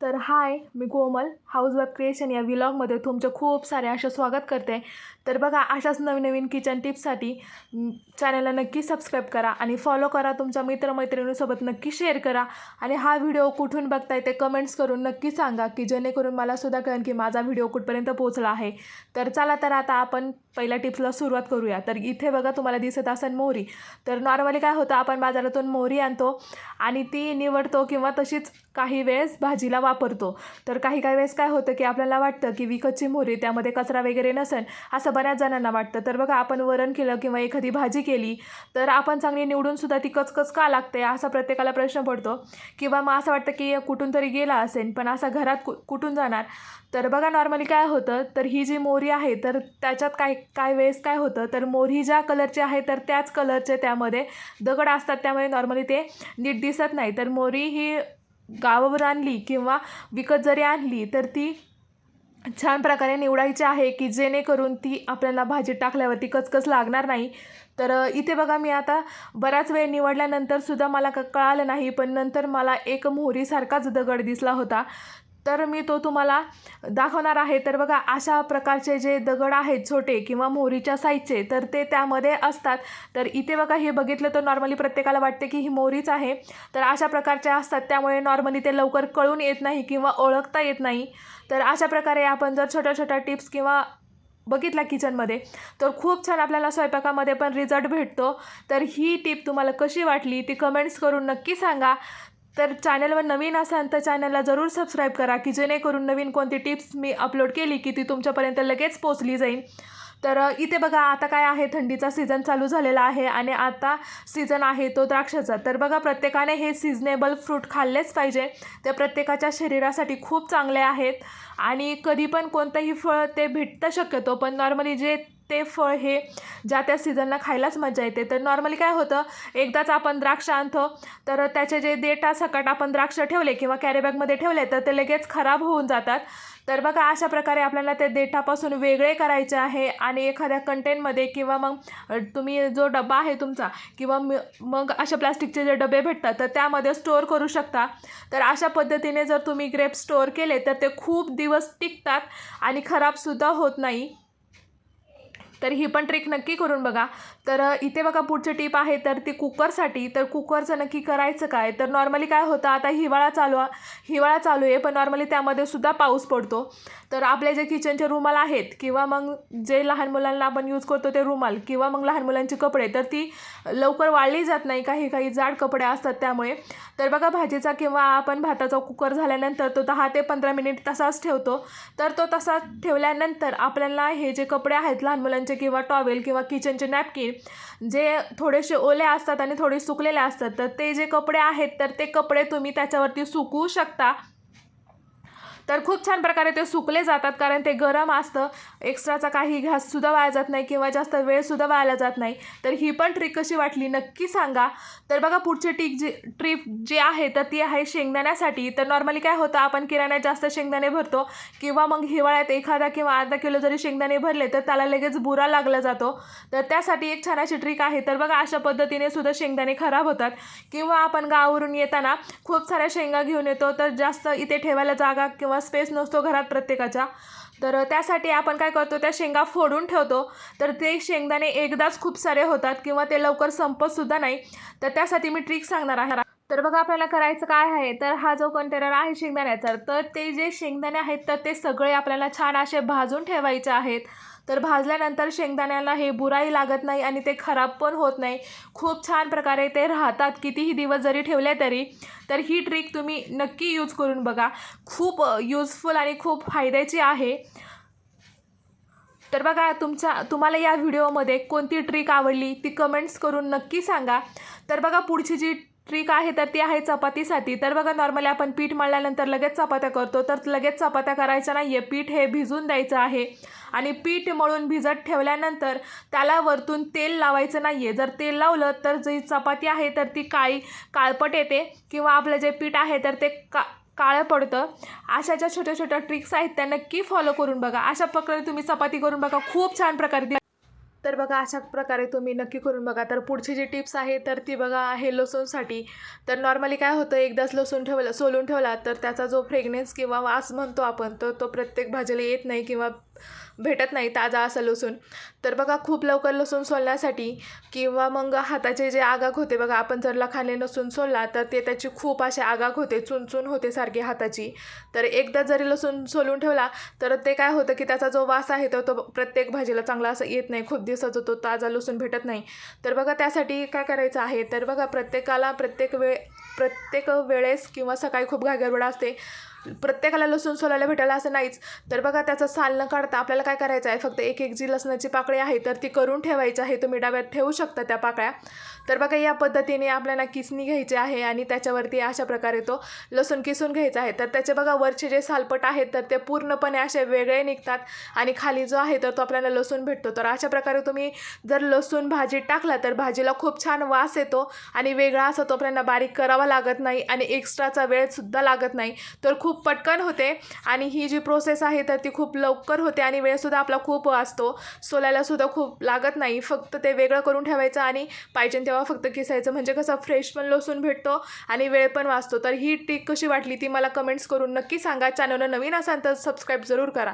तर हाय मी Komal house wife creation या व्लॉगमध्ये तुमचं खूप सारे असे स्वागत करते. तर बघा अशाच नवीन नवीन किचन टिप्ससाठी चॅनलला नक्की सबस्क्राईब करा आणि फॉलो करा तुमच्या मित्रमैत्रिणीसोबत नक्की शेअर करा. आणि हा व्हिडिओ कुठून बघताय ते कमेंट्स करून नक्की सांगा की जेणेकरून मला सुद्धा कळेल की माझा व्हिडिओ कुठपर्यंत पोहोचला आहे. तर चला तर आता आपण पहिल्या टिप्सला सुरुवात करूया. तर इथे बघा तुम्हाला दिसत असेल मोहरी. तर नॉर्मली काय होतं आपण बाजारातून मोहरी आणतो आणि ती निवडतो किंवा तशीच काही वेळेस भाजीला वापरतो. तर काही काही वेळेस काय होतं की आपल्याला वाटतं की विकतची मोहरी त्यामध्ये कचरा वगैरे नसेल असं बऱ्याच जणांना वाटतं. तर बघा आपण वरण केलं किंवा एखादी भाजी केली तर आपण चांगली निवडूनसुद्धा ती कचकच का लागते असा प्रत्येकाला प्रश्न पडतो. किंवा मग असं वाटतं की कुठून तरी गेला असेल पण असा घरात कु कुठून जाणार? तर बघा नॉर्मली काय होतं तर ही जी मोहरी आहे तर त्याच्यात काय काय वेळेस काय होतं तर मोरी ज्या कलरची आहे तर त्याच कलरचे त्यामध्ये दगड असतात त्यामुळे नॉर्मली ते नीट दिसत नाही. तर मोरी ही गावावर आणली किंवा विकत जरी आणली तर ती छान प्रकारे निवडायची आहे की जेणेकरून ती आपल्याला भाजीत टाकल्यावरती कचकच लागणार नाही. तर इथे बघा मी आता बराच वेळ निवडल्यानंतर सुद्धा मला क कळालं नाही पण नंतर मला एक मोहरीसारखाच दगड दिसला होता. तर मी तो तुम्हाला दाखवणार आहे. तर बघा अशा प्रकारचे जे दगड आहेत छोटे किंवा मोहरीच्या साईजचे तर ते त्यामध्ये असतात. तर इथे बघा हे बघितलं तर नॉर्मली प्रत्येकाला वाटते की ही मोहरीच आहे. तर अशा प्रकारचे असतात. त्यामुळे नॉर्मली ते लवकर कळून येत नाही किंवा ओळखता येत नाही. तर अशा प्रकारे आपण जर छोट्या छोट्या टिप्स किंवा बघितला किचनमध्ये तर खूप छान आपल्याला स्वयंपाकामध्ये पण रिझल्ट भेटतो. तर ही टीप तुम्हाला कशी वाटली ती कमेंट्स करून नक्की सांगा. तर चॅनलवर नवीन असाल तर चॅनलला जरूर सबस्क्राईब करा की जेणेकरून नवीन कोणती टिप्स मी अपलोड केली की ती तुमच्यापर्यंत लगेच पोचली जाईल. तर इथे बघा आता काय आहे थंडीचा सीझन चालू झालेला आहे आणि आता सीझन आहे तो द्राक्षाचा. तर बघा प्रत्येकाने हे सिजनेबल फ्रूट खाल्लेच पाहिजे. ते प्रत्येकाच्या शरीरासाठी खूप चांगले आहेत. आणि कधी पण कोणतंही फळ ते भेटतं शक्यतो पण नॉर्मली जे ते फळ हे ज्या त्या सीझनला खायलाच मजा येते. तर नॉर्मली काय होतं एकदाच आपण द्राक्ष आणतो तर त्याचे जे देठा सकट आपण द्राक्ष ठेवले किंवा कॅरीबॅगमध्ये ठेवले तर ते लगेच खराब होऊन जातात. तर बघा अशा प्रकारे आपल्याला ते देठापासून वेगळे करायचे आहे आणि एखाद्या कंटेनमध्ये किंवा मग तुम्ही जो डबा आहे तुमचा किंवा मग अशा प्लास्टिकचे जे डबे भेटतात तर त्यामध्ये स्टोअर करू शकता. तर अशा पद्धतीने जर तुम्ही ग्रेप स्टोअर केले तर ते खूप दिवस टिकतात आणि खराबसुद्धा होत नाही. तर ही पण ट्रिक नक्की करून बघा. तर इथे बघा पुढची टीप आहे तर ती कुकरसाठी. तर कुकरचं नक्की करायचं काय? तर नॉर्मली काय होतं? आता हिवाळा चालू हिवाळा चालू आहे पण नॉर्मली त्यामध्ये सुद्धा पाऊस पडतो. तर आपल्या जे किचनचे रुमाल आहेत किंवा मग जे लहान मुलांना आपण यूज करतो ते रुमाल किंवा मग लहान मुलांची कपडे तर ती लवकर वाळली जात नाही. काही काही जाड कपडे असतात त्यामुळे. तर बघा भाजीचा किंवा आपण भाताचा कुकर झाल्यानंतर तो दहा ते पंधरा मिनिट तसाच ठेवतो. तर तो तसा ठेवल्यानंतर आपल्याला हे जे कपडे आहेत लहान मुलांचे किंवा टॉवेल किंवा किचनचे नॅपकिन जे थोडेसे ओले असतात आणि थोडे सुकलेले असतात तर ते जे कपडे आहेत तर ते कपडे तुम्ही त्याच्यावरती सुकवू शकता. तर खूप छान प्रकारे ते सुकले जातात कारण ते गरम असतं. एक्स्ट्राचा काही घाससुद्धा वाया जात नाही किंवा जास्त वेळसुद्धा वायाला जात नाही. तर ही पण ट्रिक कशी वाटली नक्की सांगा. तर बघा पुढची टीक जी ट्रिप जी आहे तर ती आहे शेंगदाण्यासाठी. तर नॉर्मली काय होतं आपण किराण्यात जास्त शेंगदाणे भरतो किंवा मग हिवाळ्यात एखादा किंवा अर्धा किलो जरी शेंगदाणे भरले तर त्याला लगेच बुरा लागला जातो. तर त्यासाठी एक छान अशी ट्रिक आहे. तर बघा अशा पद्धतीने सुद्धा शेंगदाणे खराब होतात. किंवा आपण गावावरून येताना खूप साऱ्या शेंगा घेऊन येतो तर जास्त इथे ठेवायला जागा किंवा स्पेस नसतो घरात प्रत्येकाच्या तर त्यासाठी आपण काय करतो त्या शेंगा फोडून ठेवतो. तर ते शेंगदाणे एकदाच खूप सारे होतात किंवा ते लवकर संपतसुद्धा नाही. तर त्यासाठी मी ट्रिक सांगणार आहे. तर बघा आपल्याला करायचं काय आहे? तर हा जो कंटेनर आहे शेंगदाण्याचा तर ते जे शेंगदाणे आहेत तर ते सगळे आपल्याला छान असे भाजून ठेवायचे आहेत. तर भाजल्यानंतर शेंगदाण्याला हे बुराई लागत नाही आणि ते खराब पण होत नाही. खूप छान प्रकारे ते राहतात. कितीही दिवस जरी ठेवले तरी. तर ही ट्रिक तुम्ही नक्की यूज करून बघा. खूप यूजफुल आणि खूप फायद्याची आहे. तर बघा तुमच्या तुम्हाला या व्हिडिओमध्ये कोणती ट्रिक आवडली ती कमेंट्स करून नक्की सांगा. तर बघा पुढची जी ट्रिक आहे तर ती आहे चपातीसाठी. तर बघा नॉर्मली आपण पीठ मळल्यानंतर लगेच चपात्या करतो. तर लगेच चपात्या करायच्या नाही आहे पीठ हे भिजून द्यायचं आहे. आणि पीठ मळून भिजत ठेवल्यानंतर त्याला वरतून तेल लावायचं नाही आहे जर तेल लावलं तर जी चपाती आहे तर ती काळी काळपट येते किंवा आपलं जे पीठ आहे तर ते का काळं पडतं. अशा ज्या छोट्या छोट्या ट्रिक्स आहेत त्या नक्की फॉलो करून बघा. अशा प्रकारे तुम्ही चपाती करून बघा. खूप छान प्रकारे तर बघा अशा प्रकारे तुम्ही नक्की करून बघा. तर पुढची जी टिप्स आहे तर ती बघा आहे लसूणसाठी. तर नॉर्मली काय होतं एकदाच लसूण ठेवलं सोलून ठेवला तर त्याचा जो फ्रेग्नेन्स किंवा वास म्हणतो आपण तर तो प्रत्येक भाजीला येत नाही किंवा भेटत नाही ताजा असा लसूण. तर बघा खूप लवकर लसूण सोलण्यासाठी किंवा मग हाताचे जे आगाग होते बघा आपण जर लखाने लसूण सोलला तर ते त्याची खूप असे आगाग होते चुनचुन होते सारखी हाताची. तर एकदा जरी लसूण सोलून ठेवला तर ते काय होतं की त्याचा जो वास आहे तो तो प्रत्येक भाजीला चांगला असं येत नाही. खूप दिवसाचा तो ताजा लसूण भेटत नाही. तर बघा त्यासाठी काय करायचं आहे? तर बघा प्रत्येकाला प्रत्येक वेळ प्रत्येक वेळेस किंवा सकाळी खूप घागरबड असते. प्रत्येकाला लसूण सोलायला भेटायला असं नाहीच. तर बघा त्याचं साल न काढता आपल्याला काय करायचं आहे? फक्त एक एक जी लसणाची पाकळी आहे तर ती करून ठेवायची आहे. तुम्ही डब्यात ठेवू शकता त्या पाकळ्या. तर बघा या पद्धतीने आपल्याला किसणी घ्यायची आहे आणि त्याच्यावरती अशा प्रकारे तो लसूण किसून घ्यायचा आहे. तर त्याचे बघा वरचे जे सालपट आहेत तर ते पूर्णपणे असे वेगळे निघतात आणि खाली जो आहे तर तो आपल्याला लसूण भेटतो. तर अशा प्रकारे तुम्ही जर लसूण भाजीत टाकला तर भाजीला खूप छान वास येतो आणि वेगळा असा तो आपल्याला बारीक करावा लागत नाही आणि एक्स्ट्राचा वेळसुद्धा लागत नाही. तर खूप खूप पटकन होते आणि ही जी प्रोसेस आहे तर ती खूप लवकर होते आणि वेळसुद्धा आपला खूप वाचतो सोलायलासुद्धा खूप लागत नाही. फक्त ते वेगळं करून ठेवायचं आणि पाहिजे तेव्हा फक्त किसायचं म्हणजे कसं फ्रेश पण लसूण भेटतो आणि वेळ पण वाचतो. तर ही टिक कशी वाटली ती मला कमेंट्स करून नक्की सांगा. चॅनलला नवीन असाल तर सबस्क्राईब जरूर करा.